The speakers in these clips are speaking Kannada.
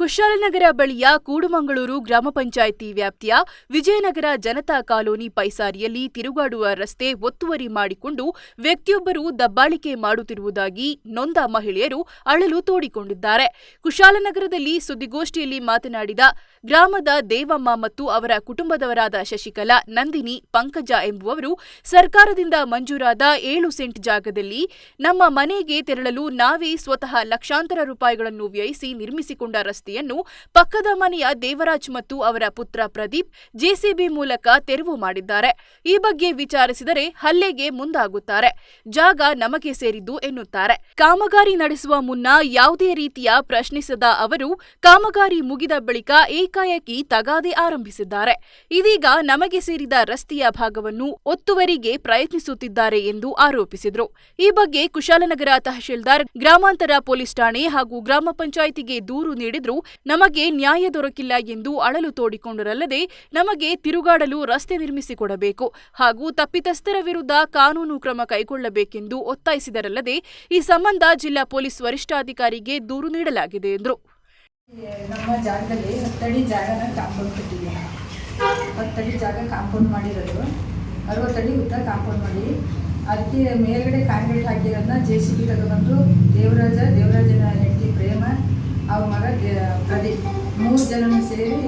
ಕುಶಾಲನಗರ ಬಳಿಯ ಕೂಡುಮಂಗಳೂರು ಗ್ರಾಮ ಪಂಚಾಯಿತಿ ವ್ಯಾಪ್ತಿಯ ವಿಜಯನಗರ ಜನತಾ ಕಾಲೋನಿ ಪೈಸಾರಿಯಲ್ಲಿ ತಿರುಗಾಡುವ ರಸ್ತೆ ಒತ್ತುವರಿ ಮಾಡಿಕೊಂಡು ವ್ಯಕ್ತಿಯೊಬ್ಬರು ದಬ್ಬಾಳಿಕೆ ಮಾಡುತ್ತಿರುವುದಾಗಿ ನೊಂದ ಮಹಿಳೆಯರು ಅಳಲು ತೋಡಿಕೊಂಡಿದ್ದಾರೆ. ಕುಶಾಲನಗರದಲ್ಲಿ ಸುದ್ದಿಗೋಷ್ಠಿಯಲ್ಲಿ ಮಾತನಾಡಿದ ಗ್ರಾಮದ ದೇವಮ್ಮ ಮತ್ತು ಅವರ ಕುಟುಂಬದವರಾದ ಶಶಿಕಲಾ, ನಂದಿನಿ, ಪಂಕಜ ಎಂಬುವವರು ಸರ್ಕಾರದಿಂದ ಮಂಜೂರಾದ ಏಳು ಸೆಂಟ್ ಜಾಗದಲ್ಲಿ ನಮ್ಮ ಮನೆಗೆ ತೆರಳಲು ನಾವೇ ಸ್ವತಃ ಲಕ್ಷಾಂತರ ರೂಪಾಯಿಗಳನ್ನು ವ್ಯಯಿಸಿ ನಿರ್ಮಿಸಿಕೊಂಡ ರಸ್ತೆಯನ್ನು ಪಕ್ಕದ ಮನೆಯ ದೇವರಾಜ್ ಮತ್ತು ಅವರ ಪುತ್ರ ಪ್ರದೀಪ್ ಜೆಸಿಬಿ ಮೂಲಕ ತೆರವು ಮಾಡಿದ್ದಾರೆ. ಈ ಬಗ್ಗೆ ವಿಚಾರಿಸಿದರೆ ಹಲ್ಲೆಗೆ ಮುಂದಾಗುತ್ತಾರೆ. ಜಾಗ ನಮಗೆ ಸೇರಿದ್ದು ಎನ್ನುತ್ತಾರೆ. ಕಾಮಗಾರಿ ನಡೆಸುವ ಮುನ್ನ ಯಾವುದೇ ರೀತಿಯ ಪ್ರಶ್ನಿಸದ ಅವರು, ಕಾಮಗಾರಿ ಮುಗಿದ ಬಳಿಕ ಏಕಾಏಕಿ ತಗಾದೆ ಆರಂಭಿಸಿದ್ದಾರೆ. ಇದೀಗ ನಮಗೆ ಸೇರಿದ ರಸ್ತೆಯ ಭಾಗವನ್ನು ಒತ್ತುವರಿಗೆ ಪ್ರಯತ್ನಿಸುತ್ತಿದ್ದಾರೆ ಎಂದು ಆರೋಪಿಸಿದರು. ಈ ಬಗ್ಗೆ ಕುಶಾಲನಗರ ತಹಶೀಲ್ದಾರ್, ಗ್ರಾಮಾಂತರ ಪೊಲೀಸ್ ಠಾಣೆ ಹಾಗೂ ಗ್ರಾಮ ಪಂಚಾಯಿತಿಗೆ ದೂರು ನೀಡಿದ್ರೂ. ನಮಗೆ ನ್ಯಾಯ ದೊರಕಿಲ್ಲ ಎಂದು ಅಳಲು ತೋಡಿಕೊಂಡರಲ್ಲದೆ ನಮಗೆ ತಿರುಗಾಡಲು ರಸ್ತೆ ನಿರ್ಮಿಸಿಕೊಡಬೇಕು ಹಾಗೂ ತಪ್ಪಿತಸ್ಥರ ವಿರುದ್ಧ ಕಾನೂನು ಕ್ರಮ ಕೈಗೊಳ್ಳಬೇಕೆಂದು ಒತ್ತಾಯಿಸಿದರಲ್ಲದೆ ಈ ಸಂಬಂಧ ಜಿಲ್ಲಾ ಪೊಲೀಸ್ ವರಿಷ್ಠಾಧಿಕಾರಿಗೆ ದೂರು ನೀಡಲಾಗಿದೆ ಎಂದರು. ನಮ್ಮ ಜಾಗದಲ್ಲಿ ಹತ್ತಡಿ ಜಾಗನ ಕಾಂಪೌಂಡ್ ಕಟ್ಟಿದ್ದೀವಿ. ಹತ್ತಡಿ ಜಾಗ ಕಾಂಪೌಂಡ್ ಮಾಡಿರೋದು. ಅರವತ್ತಡಿ ಉದ್ದ ಕಾಂಪೌಂಡ್ ಮಾಡಿ, ಅದಕ್ಕೆ ಮೇಲ್ಗಡೆ ಕಾಂಕ್ರೀಟ್ ಹಾಕಿರೋದನ್ನ ಜೆ ಸಿ ಬಿ ತಗೊಬಂದು ದೇವರಾಜ, ದೇವರಾಜನ ಹೆಂಡತಿ ಪ್ರೇಮ, ಅವ್ರ ಮಗ ಪ್ರದೀಪ್ ಮೂರು ಜನನೂ ಸೇರಿ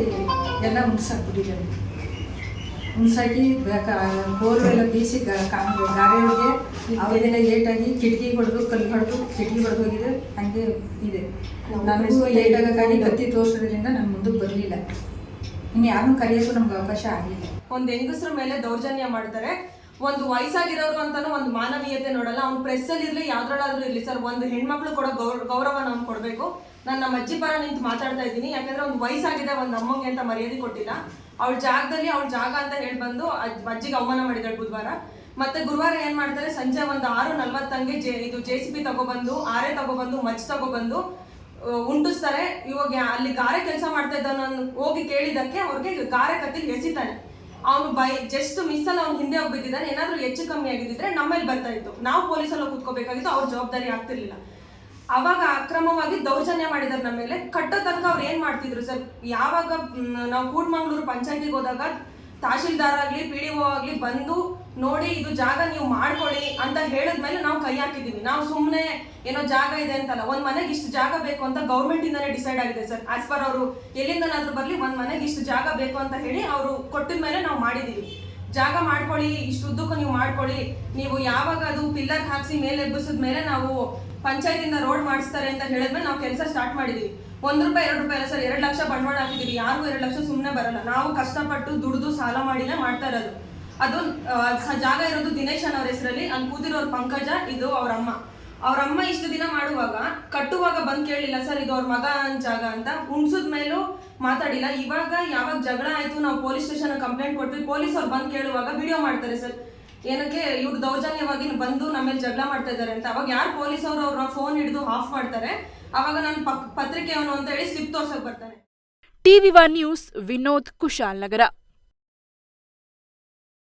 ಎಲ್ಲ ಮುನ್ಸಾಕ್ಬಿಟ್ಟಿದ್ದಾರೆ ಮುನ್ಸಾಕಿ ಬೋರ್ವೆಲ್ಲ ಬೀಸಿ ಗ- ಕಾಂ- ಗಾರೆ ಒಳಗೆ ಅವೆಲ್ಲ ಏಟಾಗಿ ಕಿಟಕಿ ಹೊಡೆದು ಕಲ್ಲು ಹೊಡೆದು ಕಿಟಕಿ ಹೊಡೆದು ಹೋಗಿದೆ. ಹಂಗೆ ಇದೆ. ನಮಗೂ ಆಗೋಕ್ಕಾಗಿ ಕತ್ತಿ ತೋರಿಸೋದ್ರಿಂದ ನಾನು ಮುಂದಕ್ಕೆ ಬರಲಿಲ್ಲ. ಇನ್ನು ಯಾರನ್ನೂ ಕರೆಯೋಕ್ಕೂ ನಮ್ಗೆ ಅವಕಾಶ ಆಗಲಿಲ್ಲ. ಒಂದು ಹೆಂಗಸರ ಮೇಲೆ ದೌರ್ಜನ್ಯ ಮಾಡ್ತಾರೆ ಒಂದು ವಯಸ್ಸಾಗಿರೋರು ಅಂತಾನು ಒಂದು ಮಾನವೀಯತೆ ನೋಡಲ್ಲ. ಅವ್ನು ಪ್ರೆಸ್ ಅಲ್ಲಿ ಇರ್ಲಿ, ಯಾವ್ದ್ರಲ್ಲಾದ್ರೂ ಇರ್ಲಿ. ಸರ್, ಒಂದು ಹೆಣ್ಮಕ್ಳು ಕೊಡೋ ಗೌರ ಗೌರವ ನಾವು ಕೊಡಬೇಕು. ನಾನು ನಮ್ಮ ಅಜ್ಜಿ ಪರ ನಿಂತು ಮಾತಾಡ್ತಾ ಇದ್ದೀನಿ. ಯಾಕಂದ್ರೆ ಒಂದು ವಯಸ್ಸಾಗಿದೆ, ಒಂದು ಅಮ್ಮಂಗೆ ಅಂತ ಮರ್ಯಾದೆ ಕೊಟ್ಟಿಲ್ಲ. ಅವಳ ಜಾಗದಲ್ಲಿ ಅವಳ ಜಾಗ ಅಂತ ಹೇಳಿ ಬಂದು ಅಜ್- ಅಜ್ಜಿಗೆ ಅವಮಾನ ಮಾಡಿದಾಳೆ ಬುಧವಾರ. ಮತ್ತೆ ಗುರುವಾರ ಏನ್ ಮಾಡ್ತಾರೆ? ಸಂಜೆ ಒಂದು ಆರು ನಲ್ವತ್ತಂಗೆ ಜೆ, ಇದು ಜೆ ಸಿ ಬಿ ತಗೊಬಂದು, ಆರೆ ತಗೊಬಂದು, ಮಚ್ ತಗೊಬಂದು ಉಂಟಿಸ್ತಾರೆ ಇವಾಗ ಅಲ್ಲಿ ಗಾರೆ ಕೆಲಸ ಮಾಡ್ತಾ ಇದ್ದ ಹೋಗಿ ಕೇಳಿದಕ್ಕೆ ಅವ್ರಿಗೆ ಗಾರೆ ಕತ್ತಿಗೆ ಎಸಿತಾನೆ ಅವನು ಬೈ ಜಸ್ಟ್ ಮಿಸ್ ಅಲ್ಲಿ ಅವ್ನು ಹಿಂದೆ ಹೋಗಿ ಬಿದ್ದಿದ್ದಾನೆ ಏನಾದ್ರೂ ಹೆಚ್ಚು ಕಮ್ಮಿ ಆಗಿದ್ದಿದ್ರೆ ನಮ್ಮಲ್ಲಿ ಬರ್ತಾ ಇತ್ತು. ನಾವು ಪೊಲೀಸಲ್ಲಿ ಕುತ್ಕೋಬೇಕಾಗಿತ್ತು, ಅವ್ರ ಜವಾಬ್ದಾರಿ ಆಗ್ತಿರ್ಲಿಲ್ಲ. ಅವಾಗ ಅಕ್ರಮವಾಗಿ ದೌರ್ಜನ್ಯ ಮಾಡಿದಾರೆ ನಮ್ಮ ಮೇಲೆ. ಕಟ್ಟೋ ತನಕ ಅವ್ರು ಏನ್ ಮಾಡ್ತಿದ್ರು ಸರ್? ಯಾವಾಗ ನಾವು ಕೂಡ್ಮಂಗ್ಳೂರು ಪಂಚಾಯತಿಗೆ ಹೋದಾಗ ತಹಶೀಲ್ದಾರ್ ಆಗ್ಲಿ ಪಿ ಡಿ ಒ ಆಗ್ಲಿ ಬಂದು ನೋಡಿ ಇದು ಜಾಗ ನೀವು ಮಾಡ್ಕೊಳ್ಳಿ ಅಂತ ಹೇಳಿದ್ಮೇಲೆ ನಾವು ಕೈ ಹಾಕಿದೀವಿ ನಾವು ಸುಮ್ಮನೆ ಏನೋ ಜಾಗ ಇದೆ ಅಂತಲ್ಲ, ಒಂದು ಮನೆಗೆ ಇಷ್ಟು ಜಾಗ ಬೇಕು ಅಂತ ಗೌರ್ಮೆಂಟ್ ಇಂದಾನೆ ಡಿಸೈಡ್ ಆಗಿದೆ ಸರ್. ಆಸ್ ಪರ್ ಅವರು ಎಲ್ಲಿಂದನಾದ್ರೂ ಬರಲಿ, ಒಂದು ಮನೆಗೆ ಇಷ್ಟು ಜಾಗ ಬೇಕು ಅಂತ ಹೇಳಿ ಅವರು ಕೊಟ್ಟಿದ ಮೇಲೆ ನಾವು ಮಾಡಿದೀವಿ ಜಾಗ ಮಾಡ್ಕೊಳ್ಳಿ, ಇಷ್ಟು ಉದ್ದಕ್ಕೂ ನೀವು ಮಾಡ್ಕೊಳ್ಳಿ. ನೀವು ಯಾವಾಗ ಅದು ಪಿಲ್ಲರ್ ಹಾಕಿಸಿ ಮೇಲೆ ಎಬ್ಬಿಸಿದ ಮೇಲೆ ನಾವು ಪಂಚಾಯತಿಂದ ರೋಡ್ ಮಾಡಿಸ್ತಾರೆ ಅಂತ ಹೇಳಿದ್ಮೇಲೆ ನಾವು ಕೆಲಸ ಸ್ಟಾರ್ಟ್ ಮಾಡಿದೀವಿ. ಒಂದು ರೂಪಾಯಿ, ಎರಡು ರೂಪಾಯಿ ಅಲ್ಲ ಸರ್, ಎರಡು ಲಕ್ಷ ಬಂಡವಾಳ ಹಾಕಿದ್ದೀವಿ ಯಾರಿಗೂ ಎರಡು ಲಕ್ಷ ಸುಮ್ಮನೆ ಬರಲ್ಲ. ನಾವು ಕಷ್ಟಪಟ್ಟು ದುಡಿದು ಸಾಲ ಮಾಡಿನೇ ಮಾಡ್ತಾ ಇರೋದು. ಅದು ಜಾಗ ಇರೋದು ದಿನೇಶ್ ಅನ್ನೋರ ಹೆಸರಲ್ಲಿ, ಅಲ್ಲಿ ಕೂತಿರೋರು ಪಂಕಜ, ಇದು ಅವರ ಅಮ್ಮ. ಅವ್ರ ಅಮ್ಮ ಇಷ್ಟು ದಿನ ಮಾಡುವಾಗ, ಕಟ್ಟುವಾಗ ಬಂದ್ ಕೇಳಿಲ್ಲ, ಸರ್, ಇದು ಅವ್ರ ಮಗ ಜಾಗ ಅಂತ. ಉಣ್ಸದ್ ಮೇಲೂ ಮಾತಾಡಿಲ್ಲ. ಇವಾಗ ಯಾವಾಗ ಜಗಳ ಆಯ್ತು, ನಾವು ಪೊಲೀಸ್ ಸ್ಟೇಷನ್ ಕಂಪ್ಲೇಂಟ್ ಕೊಟ್ವಿ. ಪೊಲೀಸ್ ಅವ್ರು ಬಂದ್ ಕೇಳುವಾಗ ವಿಡಿಯೋ ಮಾಡ್ತಾರೆ, ಸರ್, ಏನಕ್ಕೆ ಇವ್ರು ದೌರ್ಜನ್ಯವಾಗಿ ಬಂದು ನಮ್ಮ ಮೇಲೆ ಜಗಳ ಮಾಡ್ತಾ ಇದ್ದಾರೆ ಅಂತ. ಅವಾಗ ಯಾರು ಪೊಲೀಸ್ ಅವರು ಅವ್ರ ಫೋನ್ ಹಿಡಿದು ಆಫ್ ಮಾಡ್ತಾರೆ. ಅವಾಗ ನಾನು ಪತ್ರಿಕೆಯವನು ಅಂತ ಹೇಳಿ ಸ್ಲಿಪ್ ತೋರ್ಸಕ್ ಬರ್ತಾರೆ TV one news, Vinod Kushalnagar